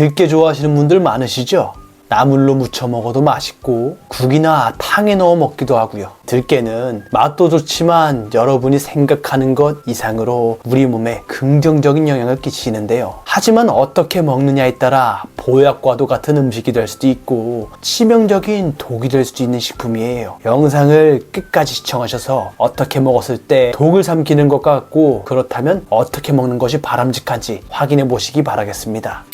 들깨 좋아하시는 분들 많으시죠? 나물로 무쳐 먹어도 맛있고 국이나 탕에 넣어 먹기도 하고요. 들깨는 맛도 좋지만 여러분이 생각하는 것 이상으로 우리 몸에 긍정적인 영향을 끼치는데요. 하지만 어떻게 먹느냐에 따라 보약과도 같은 음식이 될 수도 있고 치명적인 독이 될 수도 있는 식품이에요. 영상을 끝까지 시청하셔서 어떻게 먹었을 때 독을 삼키는 것 같고 그렇다면 어떻게 먹는 것이 바람직한지 확인해 보시기 바라겠습니다.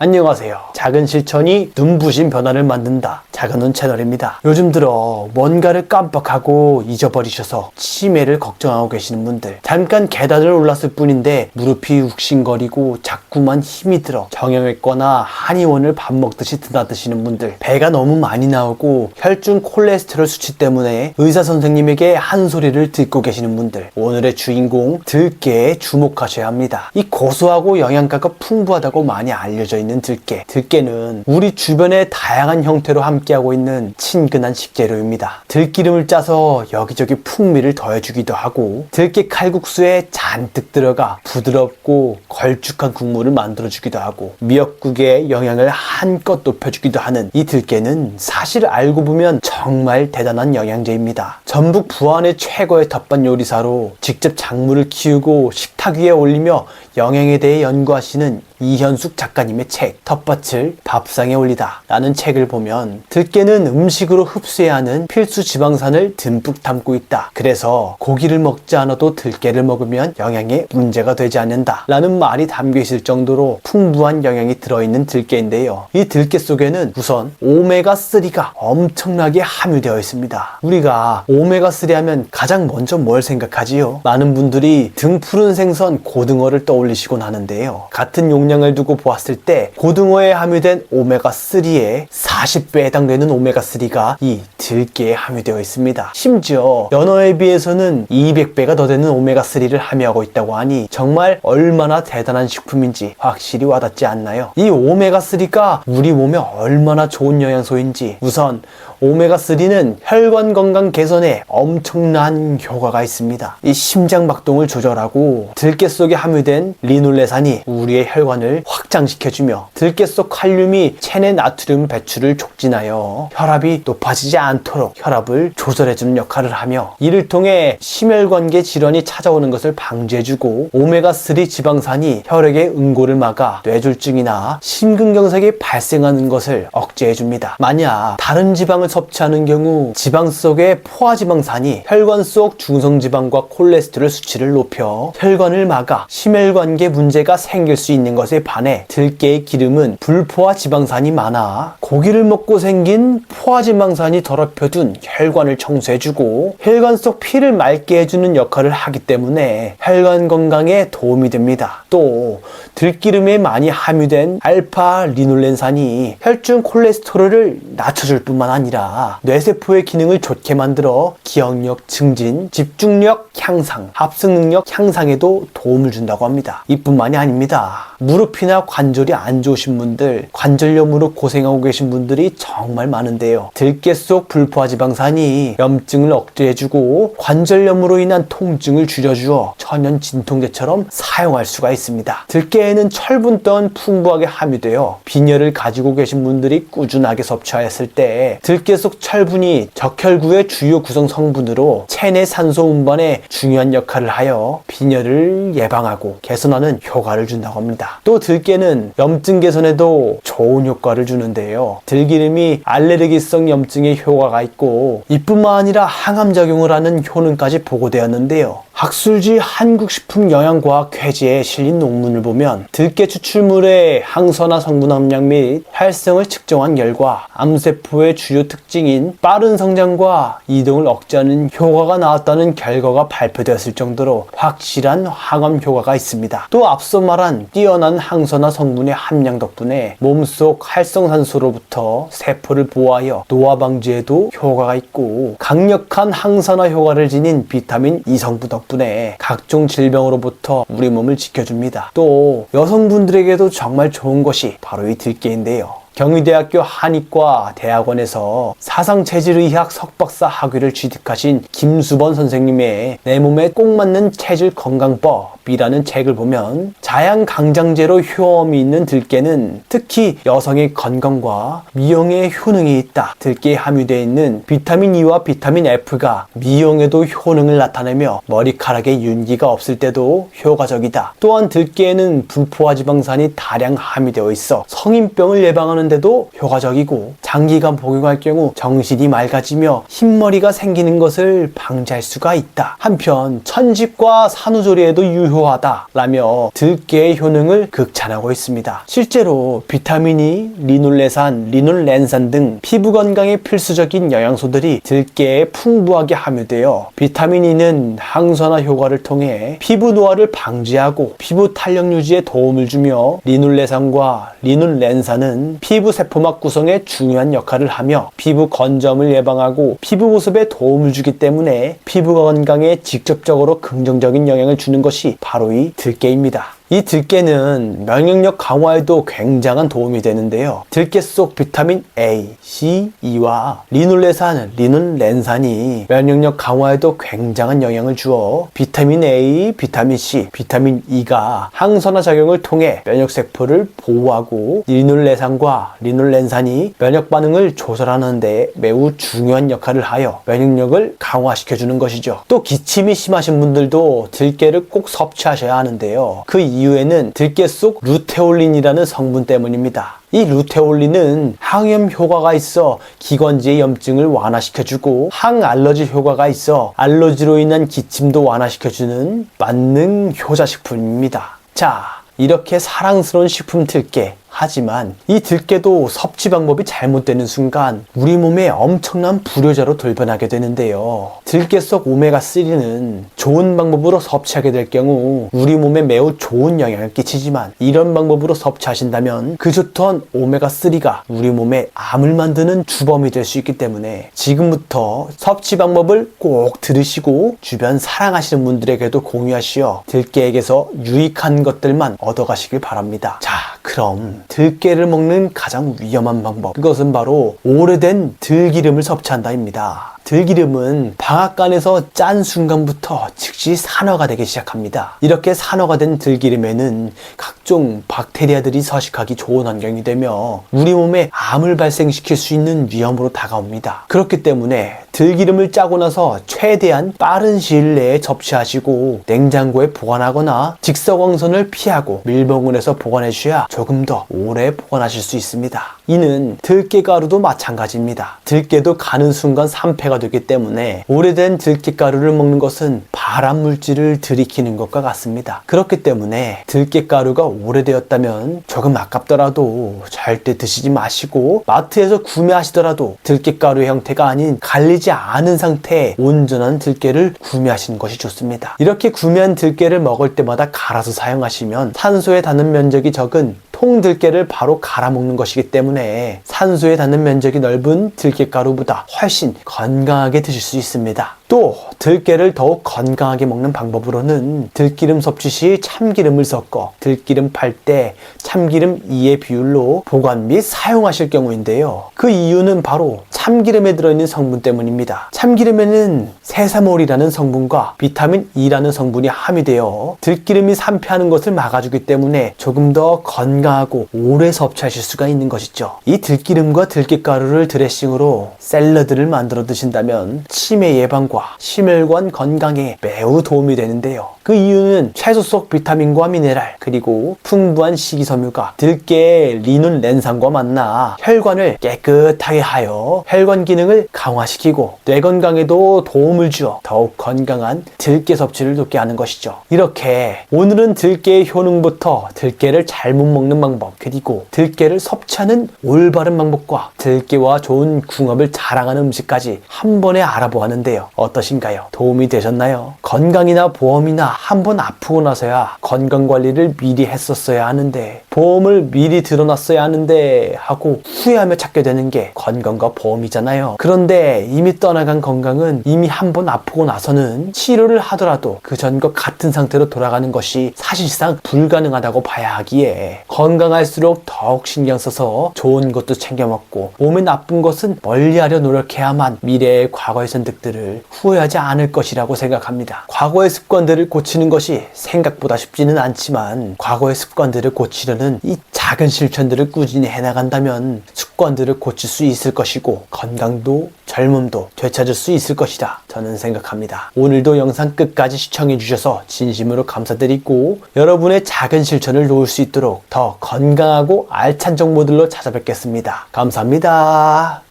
안녕하세요. 작은 실천이 눈부신 변화를 만든다. 작은 눈 채널입니다. 요즘 들어 뭔가를 깜빡하고 잊어버리셔서 치매를 걱정하고 계시는 분들. 잠깐 계단을 올랐을 뿐인데 무릎이 욱신거리고 자꾸만 힘이 들어 정형외과나 한의원을 밥 먹듯이 드나드시는 분들. 배가 너무 많이 나오고 혈중 콜레스테롤 수치 때문에 의사 선생님에게 한 소리를 듣고 계시는 분들. 오늘의 주인공 들깨에 주목하셔야 합니다. 이 고소하고 영양가가 풍부하다고 많이 알려져 있는 들깨. 들깨는 우리 주변에 다양한 형태로 함께하고 있는 친근한 식재료입니다. 들기름을 짜서 여기저기 풍미를 더해주기도 하고 들깨 칼국수에 잔뜩 들어가 부드럽고 걸쭉한 국물을 만들어주기도 하고 미역국의 영양을 한껏 높여주기도 하는 이 들깨는 사실 알고 보면 정말 대단한 영양제입니다. 전북 부안의 최고의 텃밭 요리사로 직접 작물을 키우고 식탁 위에 올리며 영양에 대해 연구하시는 이현숙 작가님의 책 텃밭을 밥상에 올리다 라는 책을 보면 들깨는 음식으로 흡수해야 하는 필수 지방산을 듬뿍 담고 있다. 그래서 고기를 먹지 않아도 들깨를 먹으면 영양에 문제가 되지 않는다 라는 말이 담겨 있을 정도로 풍부한 영양이 들어있는 들깨인데요. 이 들깨 속에는 우선 오메가3가 엄청나게 함유되어 있습니다. 우리가 오메가3 하면 가장 먼저 뭘 생각하지요? 많은 분들이 등 푸른 생선 고등어를 떠올리시곤 하는데요. 같은 용량을 두고 보았을 때 고등어에 함유된 오메가3의 40배에 해당되는 오메가3가 이 들깨에 함유되어 있습니다. 심지어 연어에 비해서는 200배가 더 되는 오메가3를 함유하고 있다고 하니 정말 얼마나 대단한 식품인지 확실히 와닿지 않나요? 이 오메가3가 우리 몸에 얼마나 좋은 영양소인지 우선 오메가3는 혈관 건강 개선에 엄청난 효과가 있습니다. 이 심장 박동을 조절하고 들깨 속에 함유된 리놀레산이 우리의 혈관을 확장시켜주며 들깨 속 칼륨이 체내 나트륨 배출을 촉진하여 혈압이 높아지지 않도록 혈압을 조절해주는 역할을 하며 이를 통해 심혈관계 질환이 찾아오는 것을 방지해주고 오메가3 지방산이 혈액의 응고를 막아 뇌졸중이나 심근경색이 발생하는 것을 억제해줍니다. 만약 다른 지방을 섭취하는 경우 지방 속의 포화지방산이 혈관 속 중성지방과 콜레스테롤 수치를 높여 혈관을 막아 심혈관계 문제가 생길 수 있는 것에 반해 들깨의 기름은 불포화 지방산이 많아 고기를 먹고 생긴 포화 지방산이 더럽혀둔 혈관을 청소해주고 혈관 속 피를 맑게 해주는 역할을 하기 때문에 혈관 건강에 도움이 됩니다. 또 들기름에 많이 함유된 알파 리놀렌산이 혈중 콜레스테롤을 낮춰줄 뿐만 아니라 뇌세포의 기능을 좋게 만들어 기억력 증진, 집중력 향상, 합승 능력 향상에도 도움을 준다고 합니다. 이뿐만이 아닙니다. 무릎이나 관절이 안 좋으신 분들, 관절염으로 고생하고 계신 분들이 정말 많은데요. 들깨 속 불포화 지방산이 염증을 억제해주고 관절염으로 인한 통증을 줄여주어 천연 진통제처럼 사용할 수가 있습니다. 들깨에는 철분 또한 풍부하게 함유되어 빈혈을 가지고 계신 분들이 꾸준하게 섭취하였을 때 들깨 속 철분이 적혈구의 주요 구성 성분으로 체내 산소 운반에 중요한 역할을 하여 빈혈을 예방하고 개선하는 효과를 준다고 합니다. 또 들깨는 염증 개선에도 좋은 효과를 주는데요. 들기름이 알레르기성 염증에 효과가 있고 이뿐만 아니라 항암 작용을 하는 효능까지 보고되었는데요. 학술지 한국식품영양과학 쾌지에 실린 논문을 보면 들깨 추출물의 항산화 성분 함량 및 활성을 측정한 결과 암세포의 주요 특징인 빠른 성장과 이동을 억제하는 효과가 나왔다는 결과가 발표되었을 정도로 확실한 항암 효과가 있습니다. 또 앞서 말한 뛰어난 항산화 성분의 함량 덕분에 몸속 활성산소로부터 세포를 보호하여 노화 방지에도 효과가 있고 강력한 항산화 효과를 지닌 비타민 E 성분 덕분에 덕분에 각종 질병으로부터 우리 몸을 지켜줍니다. 또 여성분들에게도 정말 좋은 것이 바로 이 들깨인데요. 경희대학교 한의과 대학원에서 사상체질의학 석박사 학위를 취득하신 김수번 선생님의 내 몸에 꼭 맞는 체질 건강법 이라는 책을 보면 자양강장제로 효험이 있는 들깨는 특히 여성의 건강과 미용에 효능이 있다. 들깨에 함유되어 있는 비타민 E와 비타민 F가 미용에도 효능을 나타내며 머리카락에 윤기가 없을 때도 효과적이다. 또한 들깨에는 불포화 지방산이 다량 함유되어 있어 성인병을 예방하는데도 효과적이고 장기간 복용할 경우 정신이 맑아지며 흰머리가 생기는 것을 방지할 수가 있다. 한편 천식과 산후조리에도 유효 하다라며 들깨의 효능을 극찬하고 있습니다. 실제로 비타민이 리놀레산, 리놀렌산 등 피부 건강에 필수적인 영양소들이 들깨에 풍부하게 함유되어 비타민 E는 항산화 효과를 통해 피부 노화를 방지하고 피부 탄력 유지에 도움을 주며 리놀레산과 리놀렌산은 피부 세포막 구성에 중요한 역할을 하며 피부 건점을 예방하고 피부 보습에 도움을 주기 때문에 피부 건강에 직접적으로 긍정적인 영향을 주는 것이 바로 이 들깨입니다. 이 들깨는 면역력 강화에도 굉장한 도움이 되는데요. 들깨 속 비타민 A, C, E와 리놀레산, 리놀렌산이 면역력 강화에도 굉장한 영향을 주어 비타민 A, 비타민 C, 비타민 E가 항산화 작용을 통해 면역 세포를 보호하고 리놀레산과 리놀렌산이 면역 반응을 조절하는 데 매우 중요한 역할을 하여 면역력을 강화시켜 주는 것이죠. 또 기침이 심하신 분들도 들깨를 꼭 섭취하셔야 하는데요. 그 이유에는 들깨 속 루테올린이라는 성분 때문입니다. 이 루테올린은 항염 효과가 있어 기관지의 염증을 완화시켜주고 항알러지 효과가 있어 알러지로 인한 기침도 완화시켜주는 만능 효자식품입니다. 자, 이렇게 사랑스러운 식품 들깨. 하지만 이 들깨도 섭취 방법이 잘못되는 순간 우리 몸에 엄청난 불효자로 돌변하게 되는데요. 들깨 속 오메가3는 좋은 방법으로 섭취하게 될 경우 우리 몸에 매우 좋은 영향을 끼치지만 이런 방법으로 섭취하신다면 그 좋던 오메가3가 우리 몸에 암을 만드는 주범이 될 수 있기 때문에 지금부터 섭취 방법을 꼭 들으시고 주변 사랑하시는 분들에게도 공유하시어 들깨에게서 유익한 것들만 얻어가시길 바랍니다. 자, 그럼 들깨를 먹는 가장 위험한 방법 그것은 바로 오래된 들기름을 섭취한다입니다. 들기름은 방앗간에서 짠 순간부터 즉시 산화가 되기 시작합니다. 이렇게 산화가 된 들기름에는 각종 박테리아들이 서식하기 좋은 환경이 되며 우리 몸에 암을 발생시킬 수 있는 위험으로 다가옵니다. 그렇기 때문에 들기름을 짜고 나서 최대한 빠른 시일 내에 접시하시고 냉장고에 보관하거나 직사광선을 피하고 밀봉을 해서 보관해 주셔야 조금 더 오래 보관하실 수 있습니다. 이는 들깨가루도 마찬가지입니다. 들깨도 가는 순간 산패가 되기 때문에 오래된 들깨가루를 먹는 것은 발암 물질을 들이키는 것과 같습니다. 그렇기 때문에 들깨가루가 오래되었다면 조금 아깝더라도 절대 드시지 마시고 마트에서 구매하시더라도 들깨가루의 형태가 아닌 갈리지 않은 상태의 온전한 들깨를 구매하시는 것이 좋습니다. 이렇게 구매한 들깨를 먹을 때마다 갈아서 사용하시면 산소에 닿는 면적이 적은 통 들깨를 바로 갈아 먹는 것이기 때문에 산소에 닿는 면적이 넓은 들깨가루보다 훨씬 건강하게 드실 수 있습니다. 또 들깨를 더욱 건강하게 먹는 방법으로는 들기름 섭취 시 참기름을 섞어 들기름 팔때 참기름 2의 비율로 보관 및 사용하실 경우인데요. 그 이유는 바로 참기름에 들어있는 성분 때문입니다. 참기름에는 세사몰이라는 성분과 비타민 E라는 성분이 함유되어 들기름이 산패하는 것을 막아주기 때문에 조금 더 건강하고 오래 섭취하실 수가 있는 것이죠. 이 들기름과 들깨가루를 드레싱으로 샐러드를 만들어 드신다면 치매 예방과 심혈관 건강에 매우 도움이 되는데요. 그 이유는 채소 속 비타민과 미네랄 그리고 풍부한 식이섬유가 들깨의 리눈 렌산과 만나 혈관을 깨끗하게 하여 혈관 기능을 강화시키고 뇌 건강에도 도움을 주어 더욱 건강한 들깨 섭취를 돕게 하는 것이죠. 이렇게 오늘은 들깨의 효능부터 들깨를 잘못 먹는 방법 그리고 들깨를 섭취하는 올바른 방법과 들깨와 좋은 궁합을 자랑하는 음식까지 한 번에 알아보았는데요. 어떠신가요? 도움이 되셨나요? 건강이나 보험이나 한 번 아프고 나서야 건강관리를 미리 했었어야 하는데 보험을 미리 들어놨어야 하는데 하고 후회하며 찾게 되는 게 건강과 보험이잖아요. 그런데 이미 떠나간 건강은 이미 한 번 아프고 나서는 치료를 하더라도 그 전과 같은 상태로 돌아가는 것이 사실상 불가능하다고 봐야 하기에 건강할수록 더욱 신경 써서 좋은 것도 챙겨 먹고 몸에 나쁜 것은 멀리하려 노력해야만 미래의 과거의 선택들을 후회하지 않을 것이라고 생각합니다. 과거의 습관들을 고치는 것이 생각보다 쉽지는 않지만 과거의 습관들을 고치려는 이 작은 실천들을 꾸준히 해나간다면 습관들을 고칠 수 있을 것이고 건강도 젊음도 되찾을 수 있을 것이다. 저는 생각합니다. 오늘도 영상 끝까지 시청해 주셔서 진심으로 감사드리고 여러분의 작은 실천을 놓을 수 있도록 더 건강하고 알찬 정보들로 찾아뵙겠습니다. 감사합니다.